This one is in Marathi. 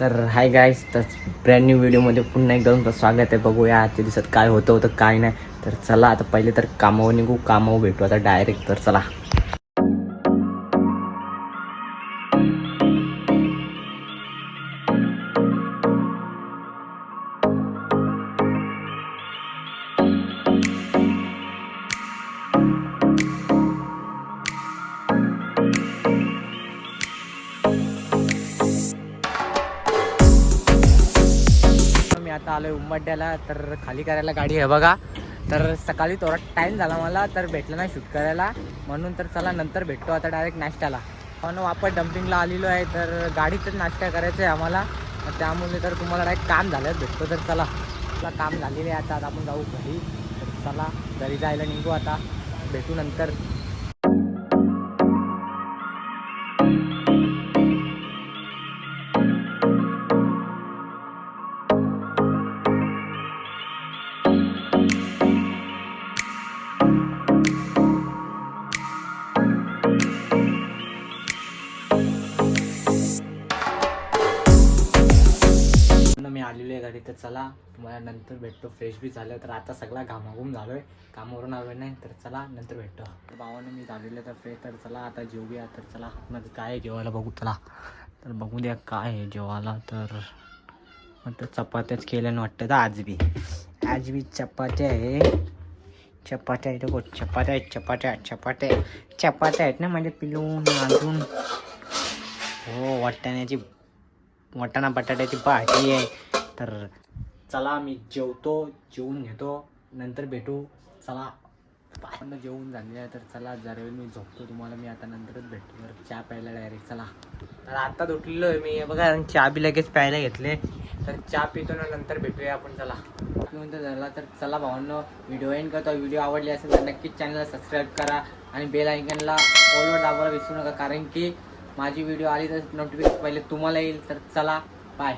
तर हाय गाईज तर ब्रँड न्यू व्हिडिओमध्ये पुन्हा एकदा तुमचं स्वागत आहे. बघूया आजच्या दिवसात काय होतं होतं काय नाही. तर चला आता पहिले तर कामावर निघू कामावर भेटू. आता डायरेक्ट तर चला. मी आता आलोय उंबड्याला तर खाली करायला गाडी आहे बघा. तर सकाळी थोडा टाईम झाला मला तर भेटलं नाही शूट करायला. म्हणून तर चला नंतर भेटतो आता डायरेक्ट नाश्त्याला. पण वापस डम्पिंगला आलेलो आहे तर गाडीतच नाश्ता करायचा आहे आम्हाला. त्यामुळे तर तुम्हाला डायरेक्ट काम झालं भेटतो तर चला. आपला काम झालेलं आहे आता आता आपण जाऊ घरी. तर चला घरी जायला निघू आता. भेटू नंतर. मी आलेलो आहे घरी तर चला तुम्हाला नंतर भेटतो. फ्रेश बी झालं तर आता सगळा घामाघूम झालो आहे कामावरून आलोय नाही तर चला नंतर भेटतो. भावानं मी झालेलं तर फ्रेश तर चला आता जेवूया तर चला मग काय आहे जेवायला बघू चला. तर बघू द्या काय आहे जेवायला तर तर चपात्याच केल्यानं वाटतं तर आज बी. आज बी चपात्या आहे. चपात्या आहेत बघ चपात्या आहेत चपात्या चपात्या चपात्या आहेत ना माझ्या पिलून अजून हो वाटण्याची वाटाणा बटाट्याची भाजी आहे. तर चला मी जेवतो जेवून घेतो नंतर भेटू. चला पण जेवून झाले आहे तर चला जरा वेळ मी झोपतो. तुम्हाला मी आता नंतरच भेटतो. तर चहा प्यायला डायरेक्ट चला. तर आता उठलेलो आहे मी बघा चहा बी लगेच प्यायला घेतले. तर चहा पितो ना नंतर भेटूया आपण. चला. नंतर झाला तर चला भावांनो व्हिडिओ एंड करतो. व्हिडिओ आवडली असेल तर नक्कीच चॅनलला सबस्क्राईब करा. आणि बेल आयकनला ऑलवर दाबायला विसरू नका कारण की माझी व्हिडिओ आली तर नोटिफिकेशन पहिले तुम्हाला येईल तर चला बाय